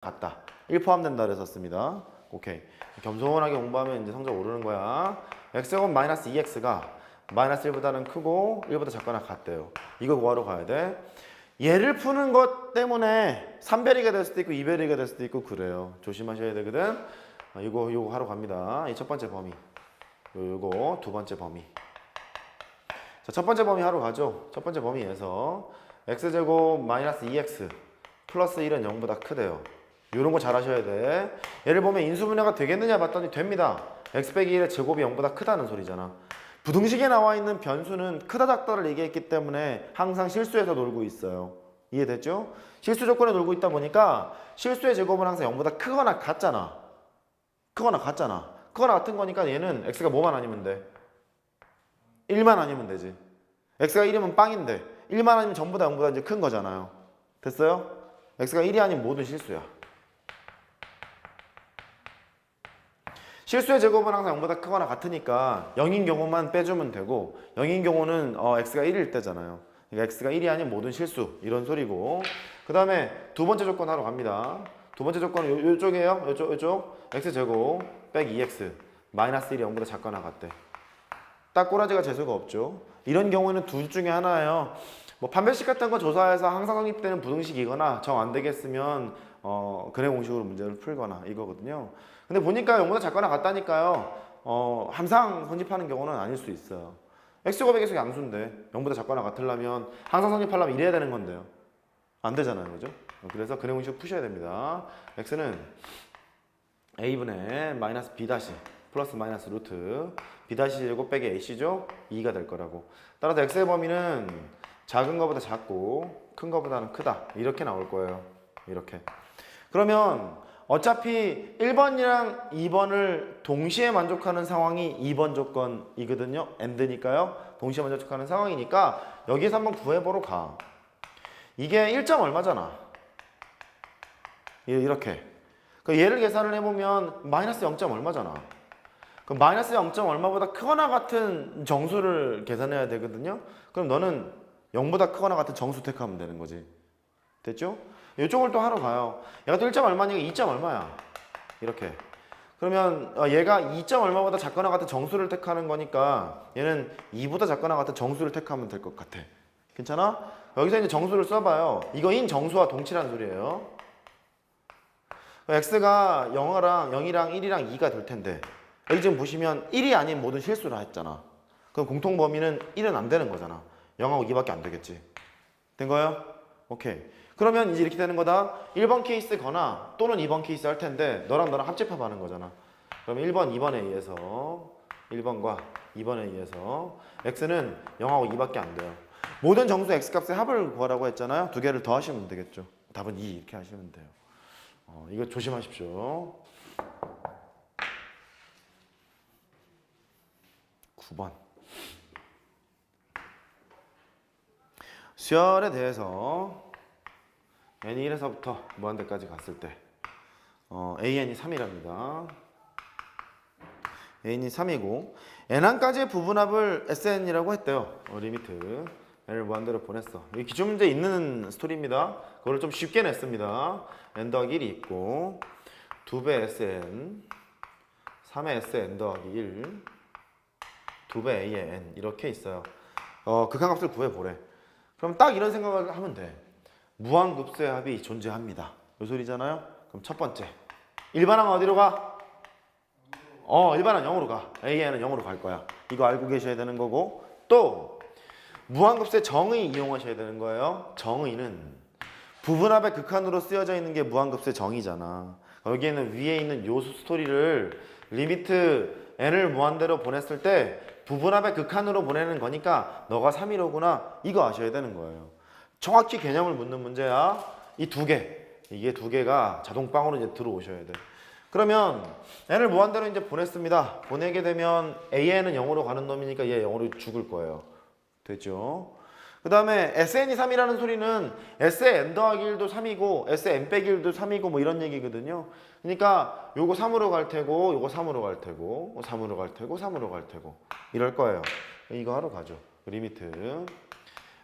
같다. 1 포함된다 그래서 썼습니다. 오케이. 겸손하게 공부하면 이제 성적 오르는 거야. x제곱 마이너스 2x가 마이너스 1보다는 크고 1보다 작거나 같대요. 이거 구하러 가야 돼. 얘를 푸는 것 때문에 3별이가 될 수도 있고 2별이가 될 수도 있고 그래요. 조심하셔야 되거든. 아, 이거 이거 하러 갑니다. 이 첫 번째 범위. 요, 요거 두 번째 범위. 자, 첫 번째 범위 하러 가죠. 첫 번째 범위에서 x제곱 마이너스 2x 플러스 1은 0보다 크대요. 이런 거 잘 하셔야 돼. 얘를 보면 인수분해가 되겠느냐 봤더니 됩니다. x 빼기 1의 제곱이 0보다 크다는 소리잖아. 부등식에 나와 있는 변수는 크다 작다를 얘기했기 때문에 항상 실수에서 놀고 있어요. 이해됐죠? 실수 조건에 놀고 있다 보니까 실수의 제곱은 항상 0보다 크거나 같잖아. 크거나 같잖아. 크거나 같은 거니까 얘는 x가 뭐만 아니면 돼? 1만 아니면 되지. x가 1이면 빵인데 1만 아니면 전부 다 0보다 이제 큰 거잖아요. 됐어요? x가 1이 아닌 모든 실수야. 실수의 제곱은 항상 0보다 크거나 같으니까 0인 경우만 빼주면 되고 0인 경우는 어, x가 1일 때잖아요. 그러니까 x가 1이 아닌 모든 실수 이런 소리고 그 다음에 두 번째 조건 하러 갑니다. 두 번째 조건은 요, 요쪽이에요. 요쪽, 요쪽 x 제곱 빼기 2x 마이너스 1이 0보다 작거나 같대. 딱 꼬라지가 재수가 없죠. 이런 경우에는 둘 중에 하나예요. 뭐 판별식 같은 거 조사해서 항상 성립되는 부등식이거나 정 안 되겠으면 어, 근해 공식으로 문제를 풀거나 이거거든요. 근데 보니까 0보다 작거나 같다니까요. 어, 항상 성립하는 경우는 아닐 수 있어요. x제곱 백에서 양수인데 0보다 작거나 같으려면 항상 성립하려면 이래야 되는 건데요. 안 되잖아요. 그죠? 그래서 근해 공식 푸셔야 됩니다. x는 a분의 마이너스 b 다시 플러스 마이너스 루트 b 다시 제곱 빼기 ac죠? 2가 될 거라고. 따라서 x의 범위는 작은 거보다 작고 큰 거보다는 크다. 이렇게 나올 거예요. 이렇게. 그러면 어차피 1번이랑 2번을 동시에 만족하는 상황이 2번 조건이거든요. AND니까요. 동시에 만족하는 상황이니까 여기에서 한번 구해보러 가. 이게 1점 얼마잖아. 예, 이렇게. 그 얘를 계산을 해보면 마이너스 0점 얼마잖아. 그럼 마이너스 0점 얼마보다 크거나 같은 정수를 계산해야 되거든요. 그럼 너는 0보다 크거나 같은 정수 택하면 되는 거지. 됐죠? 이쪽을 또 하러 가요. 얘가 또 1점 얼마니까 2점 얼마야. 이렇게. 그러면 어, 얘가 2점 얼마보다 작거나 같은 정수를 택하는 거니까 얘는 2보다 작거나 같은 정수를 택하면 될 것 같아. 괜찮아? 여기서 이제 정수를 써봐요. 이거 인 정수와 동치라는 소리예요. x가 0이랑 0이랑 1이랑 2가 될 텐데 여기 지금 보시면 1이 아닌 모든 실수를 했잖아. 그럼 공통 범위는 1은 안 되는 거잖아. 0하고 2밖에 안 되겠지. 된 거예요? 오케이. 그러면 이제 이렇게 되는 거다. 1번 케이스거나 또는 2번 케이스 할 텐데 너랑 너랑 합집합 하는 거잖아. 그럼 1번, 2번에 의해서 1번과 2번에 의해서 x는 0하고 2밖에 안 돼요. 모든 정수 x 값의 합을 구하라고 했잖아요. 두 개를 더 하시면 되겠죠. 답은 2 이렇게 하시면 돼요. 어, 이거 조심하십시오. 9번. 수열에 대해서 n이 1에서부터 무한대까지 갔을 때 어, an이 3이랍니다. n이 3이고 n1까지의 부분합을 sn이라고 했대요. 어, 리미트 n을 무한대로 보냈어. 이 기출 문제 있는 스토리입니다. 그걸 좀 쉽게 냈습니다. n 더하기 1이 있고 2배 sn 3의 sn 더하기 1 2배 a의 n 이렇게 있어요. 어, 극한값을 구해보래. 그럼 딱 이런 생각을 하면 돼. 무한급수의 합이 존재합니다. 요 소리잖아요. 그럼 첫 번째. 일반항 어디로 가? 어, 일반항 0으로 가. AN은 0으로 갈 거야. 이거 알고 계셔야 되는 거고 또 무한급수의 정의 이용하셔야 되는 거예요. 정의는 부분합의 극한으로 쓰여져 있는 게 무한급수의 정의잖아. 여기에는 위에 있는 요수 스토리를 리미트 n을 무한대로 보냈을 때 부분합의 극한으로 보내는 거니까 너가 315구나 이거 아셔야 되는 거예요. 정확히 개념을 묻는 문제야. 이 두 개. 이게 두 개가 자동빵으로 이제 들어오셔야 돼. 그러면 n을 무한대로 이제 보냈습니다. 보내게 되면 an은 0으로 가는 놈이니까 얘 0으로 죽을 거예요. 됐죠? 그 다음에 SN이 3이라는 소리는 SN 더하기 1도 3이고 SN 빼기 1도 3이고 뭐 이런 얘기거든요. 그러니까 요거 3으로 갈 테고 요거 3으로 갈 테고 3으로 갈 테고 3으로 갈 테고 이럴 거예요. 이거 하러 가죠. 리미트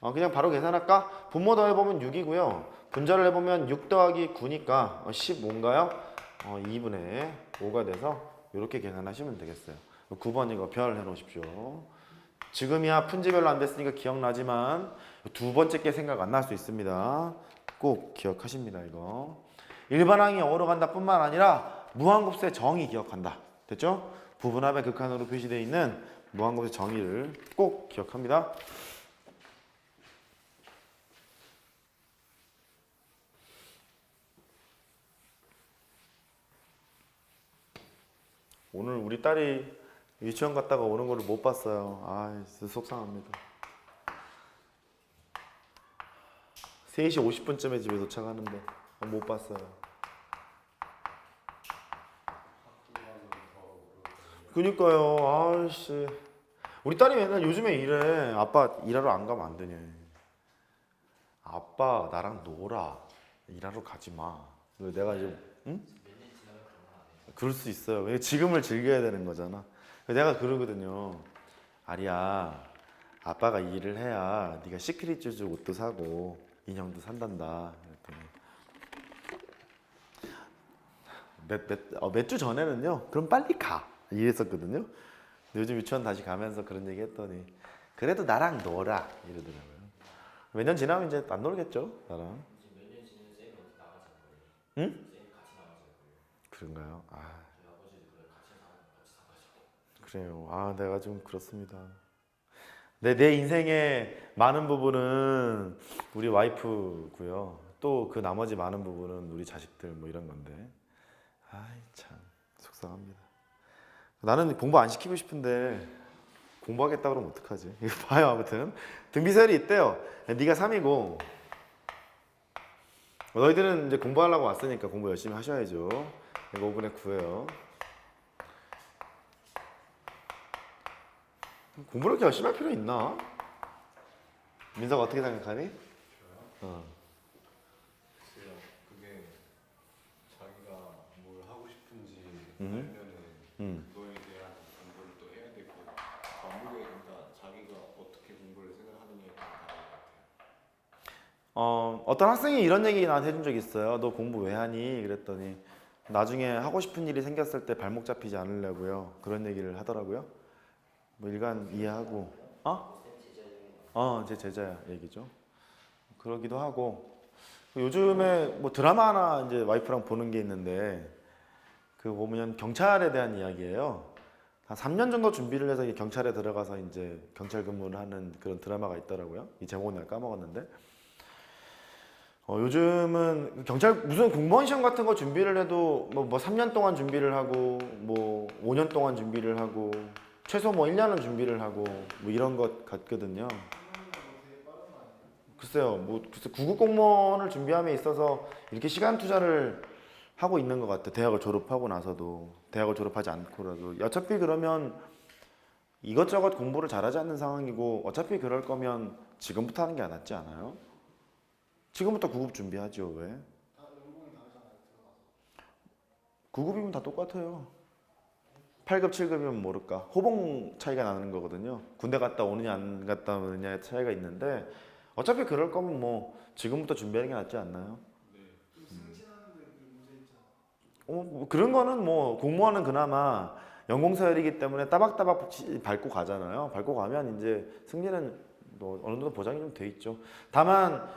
어, 그냥 바로 계산할까? 분모 더해보면 6이고요. 분자를 해보면 6 더하기 9니까 15인가요? 어, 2분의 5가 돼서 이렇게 계산하시면 되겠어요. 9번 이거 별 해놓으십시오. 지금이야 푼지 별로 안 됐으니까 기억나지만 두 번째 게 생각 안 날 수 있습니다. 꼭 기억하십니다 이거. 일반항이 어로 간다 뿐만 아니라 무한급수의 정의 기억한다. 됐죠? 부분합의 극한으로 표시되어 있는 무한급수의 정의를 꼭 기억합니다. 오늘 우리 딸이 유치원 갔다가 오는 거를 못 봤어요. 아, 진짜 속상합니다. 3시 50분쯤에 집에 도착하는데 못 봤어요. 그니까요. 아씨. 우리 딸이 맨날 요즘에 이래. 아빠 일하러 안 가면 안 되냐. 아빠 나랑 놀아. 일하러 가지 마. 내가 이제 응? 그럴 수 있어요. 왜 지금을 즐겨야 되는 거잖아. 내가 그러거든요. 아리야, 아빠가 일을 해야 네가 시크릿 쭈즈 옷도 사고 인형도 산단다. 그랬더니 몇몇몇 주 전에는요. 그럼 빨리 가 이랬었거든요. 요즘 유치원 다시 가면서 그런 얘기 했더니 그래도 나랑 놀아 이러더라고요. 몇 년 지나면 이제 안 놀겠죠, 나랑. 응? 그런가요? 아. 그래요. 아, 내가 좀 그렇습니다. 내, 내 인생의 많은 부분은 우리 와이프고요. 또 그 나머지 많은 부분은 우리 자식들 뭐 이런 건데. 아이, 참 속상합니다. 나는 공부 안 시키고 싶은데 공부하겠다 그러면 어떡하지? 이거 봐요, 아무튼. 등비설이 있대요. 네가 3이고 너희들은 이제 공부하려고 왔으니까 공부 열심히 하셔야죠. 이거 5분의 9예요. 공부를 그렇게 열심히 할 필요 있나? 민서가 어떻게 생각하니? 어. 글쎄요. 그게 자기가 뭘 하고 싶은지 음. 알면은 음. 그거에 대한 공부를 또 해야 되고 과목에 그러니까 자기가 어떻게 공부를 생각하느냐에 따라 다른 것 같아요. 어, 어떤 학생이 이런 얘기 나한테 해준 적이 있어요. 너 공부 왜 하니? 그랬더니 나중에 하고 싶은 일이 생겼을 때 발목 잡히지 않으려고요. 그런 얘기를 하더라고요. 뭐 일간 이해하고, 어? 어, 제 제자 얘기죠. 그러기도 하고 요즘에 뭐 드라마 하나 이제 와이프랑 보는 게 있는데 그 보면 경찰에 대한 이야기예요. 한 3년 정도 준비를 해서 경찰에 들어가서 이제 경찰 근무를 하는 그런 드라마가 있더라고요. 이 제목은 내가 까먹었는데. 어, 요즘은 경찰 무슨 공무원 시험 같은 거 준비를 해도 뭐, 뭐 3년 동안 준비를 하고 뭐 5년 동안 준비를 하고 최소 뭐 1년은 준비를 하고 뭐 이런 것 같거든요. 글쎄요, 뭐 글쎄 구급 공무원을 준비함에 있어서 이렇게 시간 투자를 하고 있는 것 같아. 대학을 졸업하고 나서도 대학을 졸업하지 않고라도 어차피 그러면 이것저것 공부를 잘하지 않는 상황이고 어차피 그럴 거면 지금부터 하는 게 낫지 않아요? 지금부터 구급 준비하죠 왜? 구급이면 다 똑같아요. 8급, 7급이면 모를까. 호봉 차이가 나는 거거든요. 군대 갔다 오느냐 안 갔다 오느냐의 차이가 있는데 어차피 그럴 거면 뭐 지금부터 준비하는 게 낫지 않나요? 어, 뭐 그런 거는 뭐 공무원은 그나마 연공서열이기 때문에 따박따박 치- 밟고 가잖아요. 밟고 가면 이제 승리는 뭐 어느 정도 보장이 좀 돼 있죠. 다만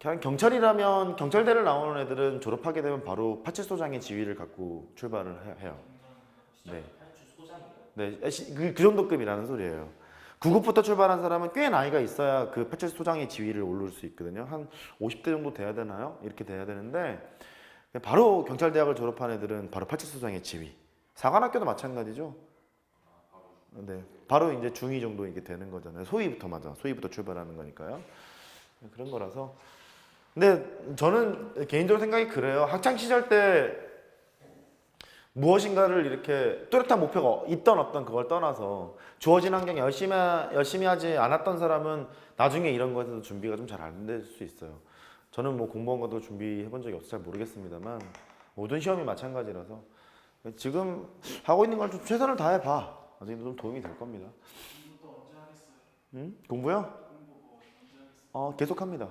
그냥 경찰이라면 경찰대를 나오는 애들은 졸업하게 되면 바로 파출소장의 지위를 갖고 출발을 해- 해요. 네. 네, 시- 그, 그 정도 급이라는 소리예요. 9급부터 출발한 사람은 꽤 나이가 있어야 그 파출소장의 지위를 오를 수 있거든요. 한 50대 정도 돼야 되나요? 이렇게 돼야 되는데 바로 경찰대학을 졸업한 애들은 바로 파출소장의 지위. 사관학교도 마찬가지죠. 네, 바로 이제 중2 정도 이게 되는 거잖아요. 소위부터 맞아. 소위부터 출발하는 거니까요. 그런 거라서. 근데 저는 개인적으로 생각이 그래요. 학창 시절 때 무엇인가를 이렇게 뚜렷한 목표가 있던 없던 그걸 떠나서 주어진 환경에 열심히 하- 열심히 하지 않았던 사람은 나중에 이런 거에서 준비가 좀 잘 안 될 수 있어요. 저는 뭐 공무원 과도 준비해 본 적이 없어서 잘 모르겠습니다만 모든 시험이 마찬가지라서 지금 하고 있는 걸 좀 최선을 다해 봐. 나중에 좀 도움이 될 겁니다. 응? 공부요? 어, 계속합니다.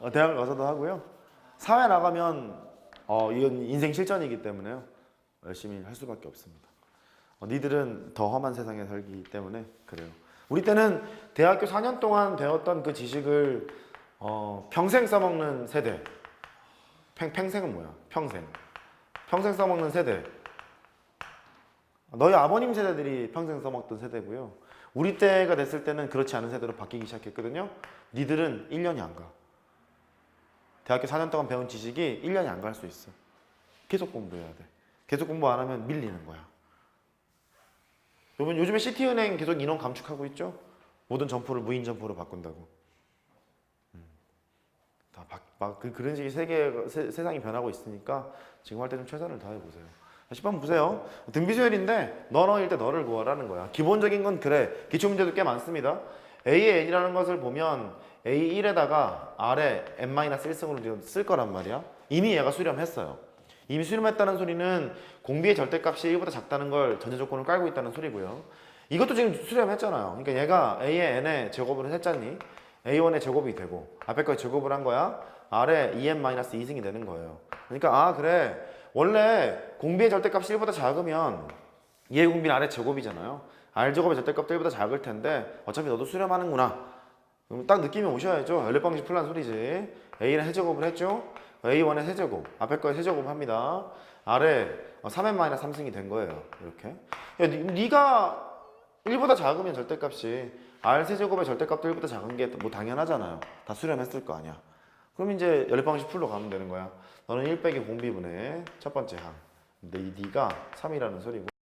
어, 대학 가서도 하고요. 사회 나가면 어, 이건 인생 실전이기 때문에요. 열심히 할 수밖에 없습니다. 어, 니들은 더 험한 세상에 살기 때문에 그래요. 우리 때는 대학교 4년 동안 배웠던 그 지식을 어, 평생 써먹는 세대. 평, 평생은 뭐야? 평생. 평생 써먹는 세대. 너희 아버님 세대들이 평생 써먹던 세대고요. 우리 때가 됐을 때는 그렇지 않은 세대로 바뀌기 시작했거든요. 니들은 1년이 안 가. 대학교 4년 동안 배운 지식이 1년이 안 갈 수 있어. 계속 공부해야 돼. 계속 공부 안 하면 밀리는 거야. 여러분 요즘에 시티은행 계속 인원 감축하고 있죠? 모든 점포를 무인 점포로 바꾼다고. 음. 다 바, 바, 그, 그런 식의 세계 세, 세상이 변하고 있으니까 지금 할 때 좀 최선을 다해 보세요. 10번 보세요. 등비수열인데 너너일 때 너를 구하라는 거야. 기본적인 건 그래. 기출 문제도 꽤 많습니다. A의 n이라는 것을 보면 A1에다가 R에 n-1승으로 쓸 거란 말이야. 이미 얘가 수렴했어요. 이미 수렴했다는 소리는 공비의 절대값이 1보다 작다는 걸 전제 조건을 깔고 있다는 소리고요. 이것도 지금 수렴했잖아요. 그러니까 얘가 A의 n의 제곱을 했잖니. A1의 제곱이 되고 앞에 거 제곱을 한 거야. R에 2n-2승이 되는 거예요. 그러니까 아 그래 원래 공비의 절대값이 1보다 작으면 얘 공비는 R의 제곱이잖아요. R 제곱의 절대값도 1보다 작을 텐데 어차피 너도 수렴하는구나. 그럼 딱 느낌이 오셔야죠. 연립 방식 풀란 소리지. A는 해제곱을 했죠. A1의 세제곱, 앞에 거에 세제곱 합니다. 아래 3n 3승이 된 거예요. 이렇게. 야, 니, 니가 1보다 작으면 절대값이 R 세제곱의 절대값도 1보다 작은 게 뭐 당연하잖아요. 다 수렴했을 거 아니야. 그럼 이제 연립 방식 풀로 가면 되는 거야. 너는 1 빼기 공비분의 첫 번째 항. 근데 이 D가 3이라는 소리고